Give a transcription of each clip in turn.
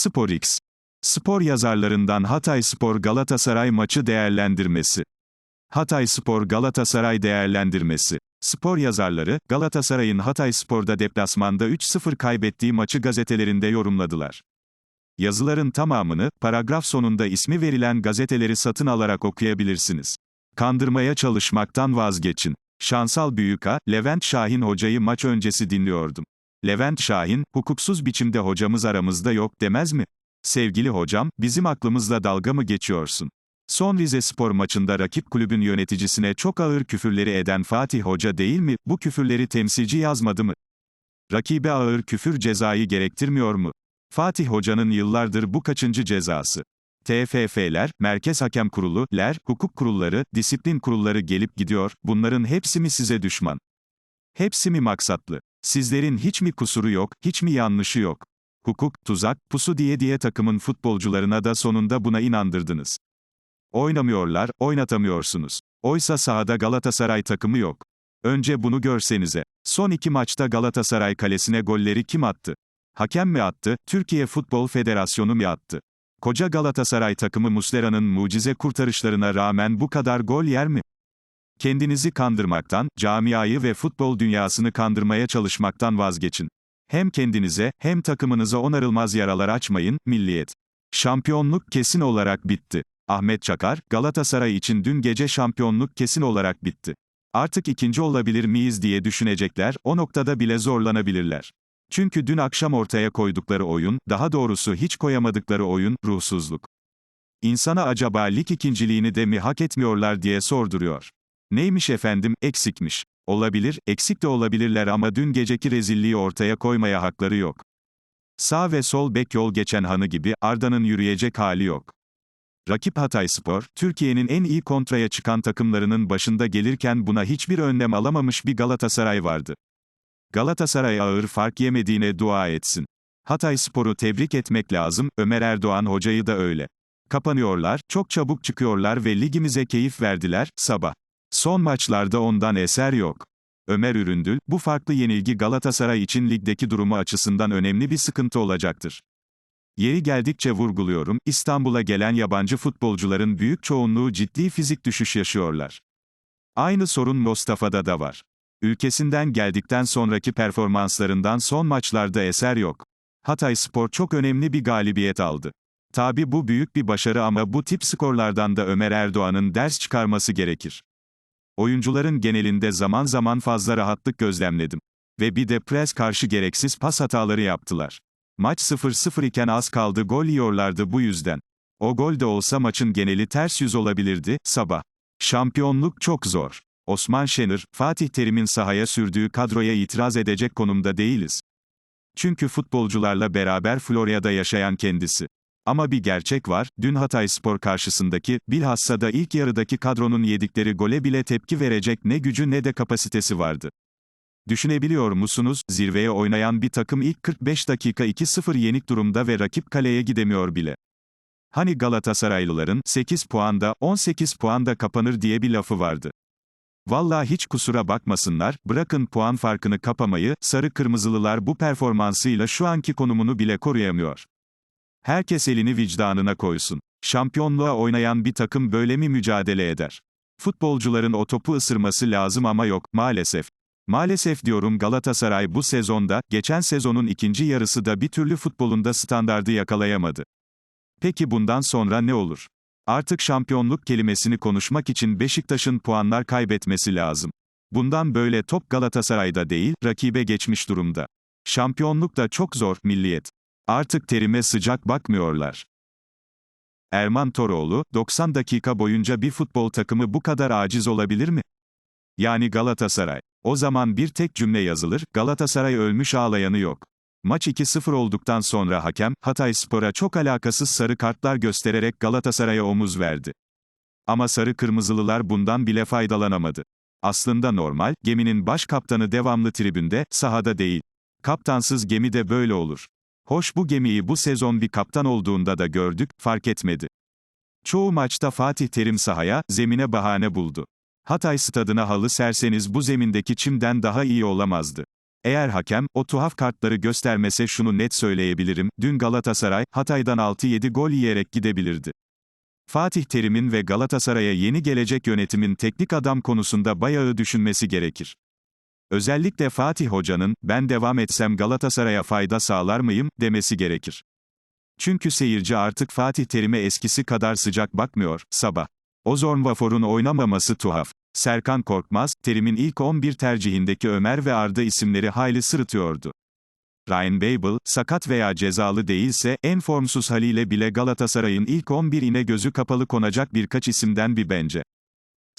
SporX. Spor yazarlarından Hatay Spor Galatasaray maçı değerlendirmesi. Hatay Spor Galatasaray değerlendirmesi. Spor yazarları, Galatasaray'ın Hatay Spor'da deplasmanda 3-0 kaybettiği maçı gazetelerinde yorumladılar. Yazıların tamamını, paragraf sonunda ismi verilen gazeteleri satın alarak okuyabilirsiniz. Kandırmaya çalışmaktan vazgeçin. Şansal Büyüka, Levent Şahin hocayı maç öncesi dinliyordum. Levent Şahin, hukuksuz biçimde hocamız aramızda yok demez mi? Sevgili hocam, bizim aklımızla dalga mı geçiyorsun? Son Rize Spor maçında rakip kulübün yöneticisine çok ağır küfürleri eden Fatih Hoca değil mi, bu küfürleri temsilci yazmadı mı? Rakibe ağır küfür cezayı gerektirmiyor mu? Fatih Hoca'nın yıllardır bu kaçıncı cezası? TFF'ler, Merkez Hakem Kurulu, ler, hukuk kurulları, disiplin kurulları gelip gidiyor, bunların hepsi mi size düşman? Hepsi mi maksatlı? Sizlerin hiç mi kusuru yok, hiç mi yanlışı yok? Hukuk, tuzak, pusu diye diye takımın futbolcularına da sonunda buna inandırdınız. Oynamıyorlar, oynatamıyorsunuz. Oysa sahada Galatasaray takımı yok. Önce bunu görsenize. Son iki maçta Galatasaray kalesine golleri kim attı? Hakem mi attı, Türkiye Futbol Federasyonu mu attı? Koca Galatasaray takımı Muslera'nın mucize kurtarışlarına rağmen bu kadar gol yer mi? Kendinizi kandırmaktan, camiayı ve futbol dünyasını kandırmaya çalışmaktan vazgeçin. Hem kendinize, hem takımınıza onarılmaz yaralar açmayın, milliyet. Şampiyonluk kesin olarak bitti. Ahmet Çakar, Galatasaray için dün gece şampiyonluk kesin olarak bitti. Artık ikinci olabilir miyiz diye düşünecekler, o noktada bile zorlanabilirler. Çünkü dün akşam ortaya koydukları oyun, daha doğrusu hiç koyamadıkları oyun, ruhsuzluk. İnsana acaba lig ikinciliğini de mi hak etmiyorlar diye sorduruyor. Neymiş efendim, eksikmiş. Olabilir, eksik de olabilirler ama dün geceki rezilliği ortaya koymaya hakları yok. Sağ ve sol bek yol geçen hanı gibi, Arda'nın yürüyecek hali yok. Rakip Hatayspor, Türkiye'nin en iyi kontraya çıkan takımlarının başında gelirken buna hiçbir önlem alamamış bir Galatasaray vardı. Galatasaray ağır fark yemediğine dua etsin. Hatayspor'u tebrik etmek lazım, Ömer Erdoğan hocayı da öyle. Kapanıyorlar, çok çabuk çıkıyorlar ve ligimize keyif verdiler, sabah. Son maçlarda ondan eser yok. Ömer Üründül, bu farklı yenilgi Galatasaray için ligdeki durumu açısından önemli bir sıkıntı olacaktır. Yeri geldikçe vurguluyorum, İstanbul'a gelen yabancı futbolcuların büyük çoğunluğu ciddi fizik düşüş yaşıyorlar. Aynı sorun Mustafa'da da var. Ülkesinden geldikten sonraki performanslarından son maçlarda eser yok. Hatay Spor çok önemli bir galibiyet aldı. Tabi bu büyük bir başarı ama bu tip skorlardan da Ömer Erdoğan'ın ders çıkarması gerekir. Oyuncuların genelinde zaman zaman fazla rahatlık gözlemledim. Ve bir de pres karşı gereksiz pas hataları yaptılar. Maç 0-0 iken az kaldı gol yiyorlardı bu yüzden. O gol de olsa maçın geneli ters yüz olabilirdi, sabah. Şampiyonluk çok zor. Osman Şenır, Fatih Terim'in sahaya sürdüğü kadroya itiraz edecek konumda değiliz. Çünkü futbolcularla beraber Florya'da yaşayan kendisi. Ama bir gerçek var, dün Hatay Spor karşısındaki, bilhassa da ilk yarıdaki kadronun yedikleri gole bile tepki verecek ne gücü ne de kapasitesi vardı. Düşünebiliyor musunuz, zirveye oynayan bir takım ilk 45 dakika 2-0 yenik durumda ve rakip kaleye gidemiyor bile. Hani Galatasaraylıların, 8 puanda, 18 puanda kapanır diye bir lafı vardı. Vallahi hiç kusura bakmasınlar, bırakın puan farkını kapamayı, sarı kırmızılılar bu performansıyla şu anki konumunu bile koruyamıyor. Herkes elini vicdanına koysun. Şampiyonluğa oynayan bir takım böyle mi mücadele eder? Futbolcuların o topu ısırması lazım ama yok, maalesef. Maalesef diyorum Galatasaray bu sezonda, geçen sezonun ikinci yarısı da bir türlü futbolunda standardı yakalayamadı. Peki bundan sonra ne olur? Artık şampiyonluk kelimesini konuşmak için Beşiktaş'ın puanlar kaybetmesi lazım. Bundan böyle top Galatasaray'da değil, rakibe geçmiş durumda. Şampiyonluk da çok zor, milliyet. Artık terime sıcak bakmıyorlar. Erman Toroğlu, 90 dakika boyunca bir futbol takımı bu kadar aciz olabilir mi? Yani Galatasaray. O zaman bir tek cümle yazılır, Galatasaray ölmüş ağlayanı yok. Maç 2-0 olduktan sonra hakem, Hatay Spor'a çok alakasız sarı kartlar göstererek Galatasaray'a omuz verdi. Ama sarı kırmızılılar bundan bile faydalanamadı. Aslında normal, geminin baş kaptanı devamlı tribünde, sahada değil. Kaptansız gemi de böyle olur. Hoş bu gemiyi bu sezon bir kaptan olduğunda da gördük, fark etmedi. Çoğu maçta Fatih Terim sahaya, zemine bahane buldu. Hatay stadına halı serseniz bu zemindeki çimden daha iyi olamazdı. Eğer hakem, o tuhaf kartları göstermese şunu net söyleyebilirim, dün Galatasaray, Hatay'dan 6-7 gol yiyerek gidebilirdi. Fatih Terim'in ve Galatasaray'a yeni gelecek yönetimin teknik adam konusunda bayağı düşünmesi gerekir. Özellikle Fatih Hoca'nın, ben devam etsem Galatasaray'a fayda sağlar mıyım, demesi gerekir. Çünkü seyirci artık Fatih Terim'e eskisi kadar sıcak bakmıyor, sabah. Ozorn Vafor'un oynamaması tuhaf. Serkan Korkmaz, Terim'in ilk 11 tercihindeki Ömer ve Arda isimleri hayli sırıtıyordu. Ryan Babel, sakat veya cezalı değilse, en formsuz haliyle bile Galatasaray'ın ilk 11'ine gözü kapalı konacak birkaç isimden bir bence.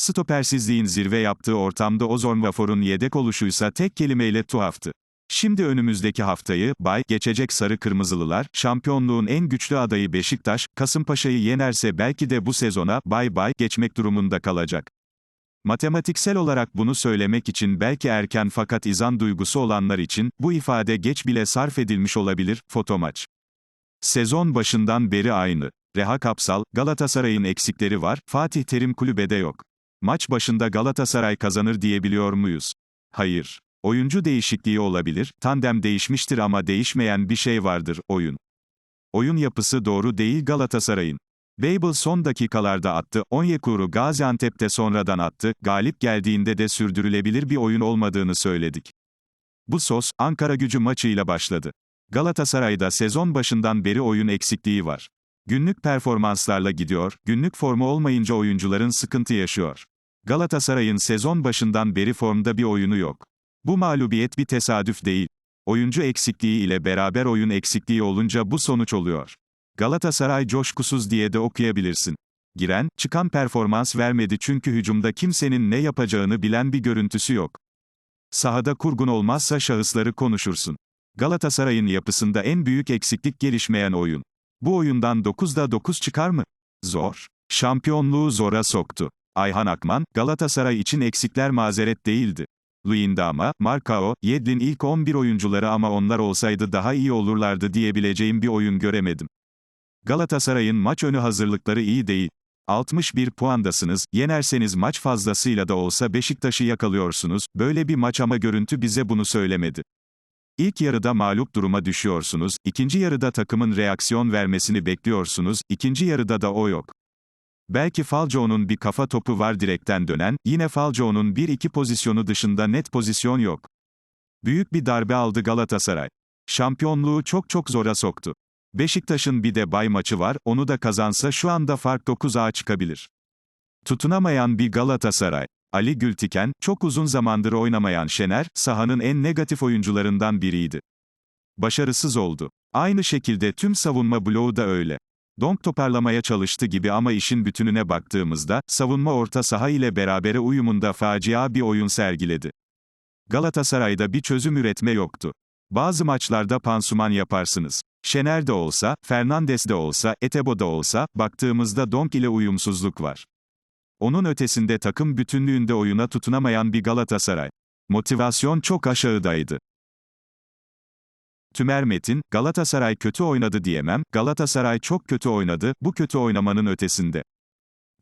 Stopersizliğin zirve yaptığı ortamda Ozorn Vafor'un yedek oluşuysa tek kelimeyle tuhaftı. Şimdi önümüzdeki haftayı, bay, geçecek sarı kırmızılılar, şampiyonluğun en güçlü adayı Beşiktaş, Kasımpaşa'yı yenerse belki de bu sezona, bay bay, geçmek durumunda kalacak. Matematiksel olarak bunu söylemek için belki erken fakat izan duygusu olanlar için, bu ifade geç bile sarf edilmiş olabilir, fotomaç. Sezon başından beri aynı. Reha Kapsal, Galatasaray'ın eksikleri var, Fatih Terim kulübede yok. Maç başında Galatasaray kazanır diyebiliyor muyuz? Hayır. Oyuncu değişikliği olabilir, tandem değişmiştir ama değişmeyen bir şey vardır, oyun. Oyun yapısı doğru değil Galatasaray'ın. Babel son dakikalarda attı, Onyekuru Gaziantep'te sonradan attı, galip geldiğinde de sürdürülebilir bir oyun olmadığını söyledik. Bu sos, Ankara gücü maçıyla başladı. Galatasaray'da sezon başından beri oyun eksikliği var. Günlük performanslarla gidiyor, günlük formu olmayınca oyuncuların sıkıntı yaşıyor. Galatasaray'ın sezon başından beri formda bir oyunu yok. Bu mağlubiyet bir tesadüf değil. Oyuncu eksikliği ile beraber oyun eksikliği olunca bu sonuç oluyor. Galatasaray coşkusuz diye de okuyabilirsin. Giren, çıkan performans vermedi çünkü hücumda kimsenin ne yapacağını bilen bir görüntüsü yok. Sahada kurgun olmazsa şahısları konuşursun. Galatasaray'ın yapısında en büyük eksiklik gelişmeyen oyun. Bu oyundan 9'da 9 çıkar mı? Zor. Şampiyonluğu zora soktu. Ayhan Akman, Galatasaray için eksikler mazeret değildi. Luyendama, Marcao, Yedlin ilk 11 oyuncuları ama onlar olsaydı daha iyi olurlardı diyebileceğim bir oyun göremedim. Galatasaray'ın maç önü hazırlıkları iyi değil. 61 puandasınız, yenerseniz maç fazlasıyla da olsa Beşiktaş'ı yakalıyorsunuz, böyle bir maç ama görüntü bize bunu söylemedi. İlk yarıda mağlup duruma düşüyorsunuz, ikinci yarıda takımın reaksiyon vermesini bekliyorsunuz, ikinci yarıda da o yok. Belki Falcao'nun bir kafa topu var direkten dönen, yine Falcao'nun bir iki pozisyonu dışında net pozisyon yok. Büyük bir darbe aldı Galatasaray. Şampiyonluğu çok çok zora soktu. Beşiktaş'ın bir de bay maçı var, onu da kazansa şu anda fark 9'a çıkabilir. Tutunamayan bir Galatasaray. Ali Gültiken, çok uzun zamandır oynamayan Şener, sahanın en negatif oyuncularından biriydi. Başarısız oldu. Aynı şekilde tüm savunma bloğu da öyle. Donk toparlamaya çalıştı gibi ama işin bütününe baktığımızda, savunma orta saha ile berabere uyumunda facia bir oyun sergiledi. Galatasaray'da bir çözüm üretme yoktu. Bazı maçlarda pansuman yaparsınız. Şener de olsa, Fernandes de olsa, Etebo da olsa, baktığımızda Donk ile uyumsuzluk var. Onun ötesinde takım bütünlüğünde oyuna tutunamayan bir Galatasaray. Motivasyon çok aşağıdaydı. Tümer Metin, Galatasaray kötü oynadı diyemem, Galatasaray çok kötü oynadı, bu kötü oynamanın ötesinde.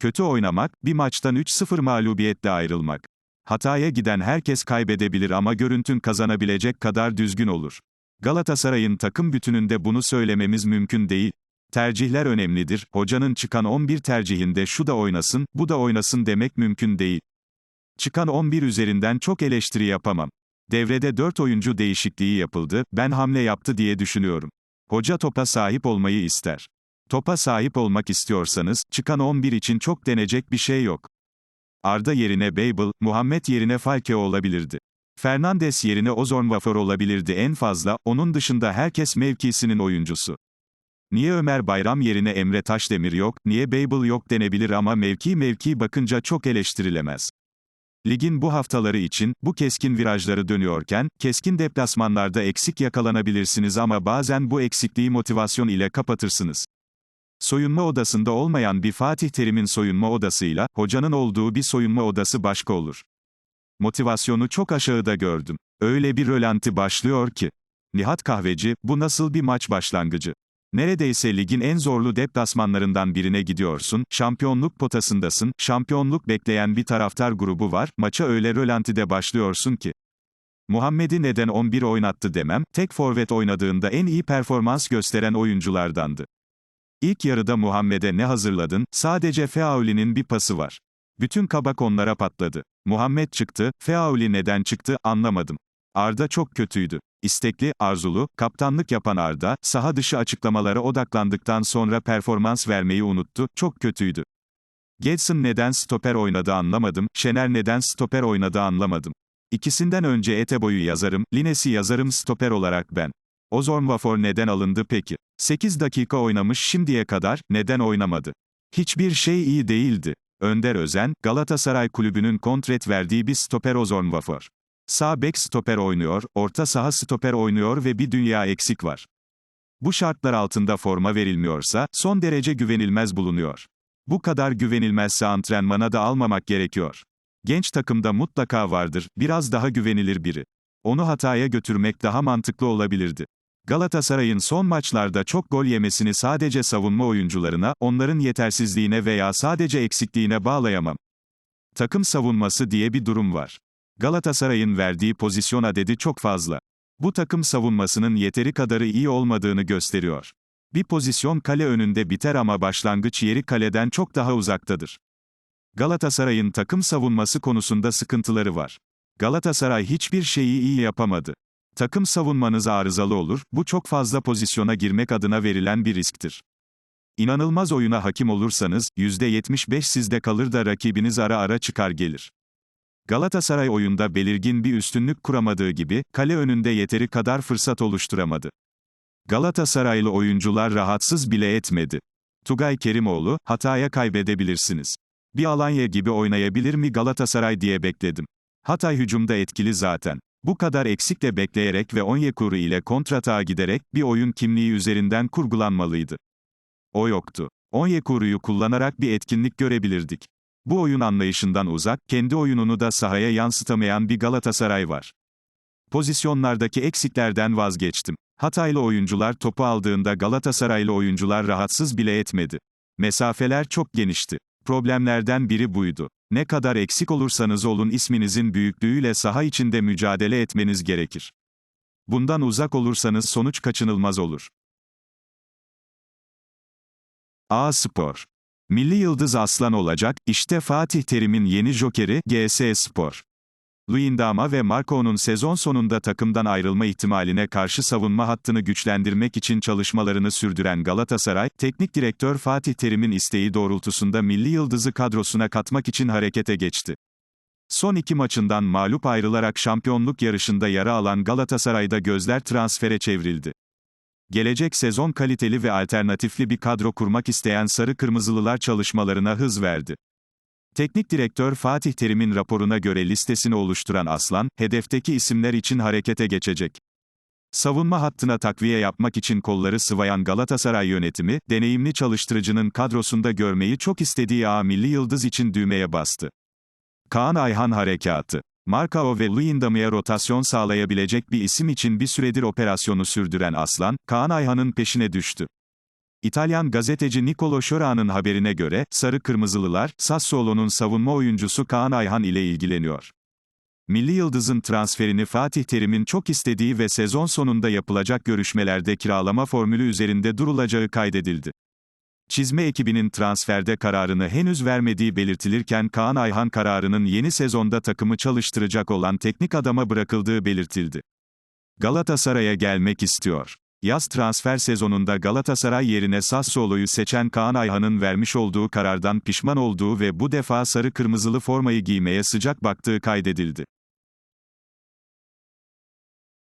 Kötü oynamak, bir maçtan 3-0 mağlubiyetle ayrılmak. Hataya giden herkes kaybedebilir ama görüntün kazanabilecek kadar düzgün olur. Galatasaray'ın takım bütününde bunu söylememiz mümkün değil. Tercihler önemlidir, hocanın çıkan 11 tercihinde şu da oynasın, bu da oynasın demek mümkün değil. Çıkan 11 üzerinden çok eleştiri yapamam. Devrede 4 oyuncu değişikliği yapıldı, ben hamle yaptı diye düşünüyorum. Hoca topa sahip olmayı ister. Topa sahip olmak istiyorsanız, çıkan 11 için çok denecek bir şey yok. Arda yerine Babel, Muhammed yerine Falcao olabilirdi. Fernandes yerine Ozorn Vafor olabilirdi en fazla, onun dışında herkes mevkisinin oyuncusu. Niye Ömer Bayram yerine Emre Taşdemir yok, niye Babel yok denebilir ama mevki mevki bakınca çok eleştirilemez. Ligin bu haftaları için, bu keskin virajları dönüyorken, keskin deplasmanlarda eksik yakalanabilirsiniz ama bazen bu eksikliği motivasyon ile kapatırsınız. Soyunma odasında olmayan bir Fatih Terim'in soyunma odasıyla, hocanın olduğu bir soyunma odası başka olur. Motivasyonu çok aşağıda gördüm. Öyle bir rölanti başlıyor ki. Nihat Kahveci, bu nasıl bir maç başlangıcı? Neredeyse ligin en zorlu deplasmanlarından birine gidiyorsun, şampiyonluk potasındasın, şampiyonluk bekleyen bir taraftar grubu var, maça öyle rölantide başlıyorsun ki. Muhammed'i neden 11 oynattı demem, tek forvet oynadığında en iyi performans gösteren oyunculardandı. İlk yarıda Muhammed'e ne hazırladın, sadece Feauli'nin bir pası var. Bütün kabak onlara patladı. Muhammed çıktı, Feauli neden çıktı, anlamadım. Arda çok kötüydü. İstekli, arzulu, kaptanlık yapan Arda, saha dışı açıklamalara odaklandıktan sonra performans vermeyi unuttu, çok kötüydü. Gedson neden stoper oynadı anlamadım, Şener neden stoper oynadı anlamadım. İkisinden önce Eteboy'u yazarım, Lines'i yazarım stoper olarak ben. Ozorn Vafor neden alındı peki? 8 dakika oynamış şimdiye kadar, neden oynamadı? Hiçbir şey iyi değildi. Önder Özen, Galatasaray Kulübü'nün kontret verdiği bir stoper Ozorn Vafor. Sağ bek stoper oynuyor, orta saha stoper oynuyor ve bir dünya eksik var. Bu şartlar altında forma verilmiyorsa, son derece güvenilmez bulunuyor. Bu kadar güvenilmezse antrenmana da almamak gerekiyor. Genç takımda mutlaka vardır, biraz daha güvenilir biri. Onu hataya götürmek daha mantıklı olabilirdi. Galatasaray'ın son maçlarda çok gol yemesini sadece savunma oyuncularına, onların yetersizliğine veya sadece eksikliğine bağlayamam. Takım savunması diye bir durum var. Galatasaray'ın verdiği pozisyon adedi çok fazla. Bu takım savunmasının yeteri kadarı iyi olmadığını gösteriyor. Bir pozisyon kale önünde biter ama başlangıç yeri kaleden çok daha uzaktadır. Galatasaray'ın takım savunması konusunda sıkıntıları var. Galatasaray hiçbir şeyi iyi yapamadı. Takım savunmanız arızalı olur, bu çok fazla pozisyona girmek adına verilen bir risktir. İnanılmaz oyuna hakim olursanız, %75 sizde kalır da rakibiniz ara ara çıkar gelir. Galatasaray oyunda belirgin bir üstünlük kuramadığı gibi, kale önünde yeteri kadar fırsat oluşturamadı. Galatasaraylı oyuncular rahatsız bile etmedi. Tugay Kerimoğlu, hataya kaybedebilirsiniz. Bir Alanya gibi oynayabilir mi Galatasaray diye bekledim. Hatay hücumda etkili zaten. Bu kadar eksikle bekleyerek ve Onyekuru ile kontratağa giderek, bir oyun kimliği üzerinden kurgulanmalıydı. O yoktu. Onyekuru'yu kullanarak bir etkinlik görebilirdik. Bu oyun anlayışından uzak, kendi oyununu da sahaya yansıtamayan bir Galatasaray var. Pozisyonlardaki eksiklerden vazgeçtim. Hataylı oyuncular topu aldığında Galatasaraylı oyuncular rahatsız bile etmedi. Mesafeler çok genişti. Problemlerden biri buydu. Ne kadar eksik olursanız olun isminizin büyüklüğüyle saha içinde mücadele etmeniz gerekir. Bundan uzak olursanız sonuç kaçınılmaz olur. A Spor Milli Yıldız Aslan olacak, işte Fatih Terim'in yeni jokeri, GS Spor. Luyendama ve Marco'nun sezon sonunda takımdan ayrılma ihtimaline karşı savunma hattını güçlendirmek için çalışmalarını sürdüren Galatasaray, teknik direktör Fatih Terim'in isteği doğrultusunda Milli Yıldız'ı kadrosuna katmak için harekete geçti. Son iki maçından mağlup ayrılarak şampiyonluk yarışında yara alan Galatasaray'da gözler transfere çevrildi. Gelecek sezon kaliteli ve alternatifli bir kadro kurmak isteyen Sarı Kırmızılılar çalışmalarına hız verdi. Teknik direktör Fatih Terim'in raporuna göre listesini oluşturan Aslan, hedefteki isimler için harekete geçecek. Savunma hattına takviye yapmak için kolları sıvayan Galatasaray yönetimi, deneyimli çalıştırıcının kadrosunda görmeyi çok istediği A milli yıldız için düğmeye bastı. Kaan Ayhan harekatı. Markao ve Luyendama'ya rotasyon sağlayabilecek bir isim için bir süredir operasyonu sürdüren Aslan, Kaan Ayhan'ın peşine düştü. İtalyan gazeteci Nicolo Şora'nın haberine göre, Sarı Kırmızılılar, Sassuolo'nun savunma oyuncusu Kaan Ayhan ile ilgileniyor. Milli Yıldız'ın transferini Fatih Terim'in çok istediği ve sezon sonunda yapılacak görüşmelerde kiralama formülü üzerinde durulacağı kaydedildi. Çizme ekibinin transferde kararını henüz vermediği belirtilirken Kaan Ayhan kararının yeni sezonda takımı çalıştıracak olan teknik adama bırakıldığı belirtildi. Galatasaray'a gelmek istiyor. Yaz transfer sezonunda Galatasaray yerine Sassuolo'yu seçen Kaan Ayhan'ın vermiş olduğu karardan pişman olduğu ve bu defa sarı kırmızılı formayı giymeye sıcak baktığı kaydedildi.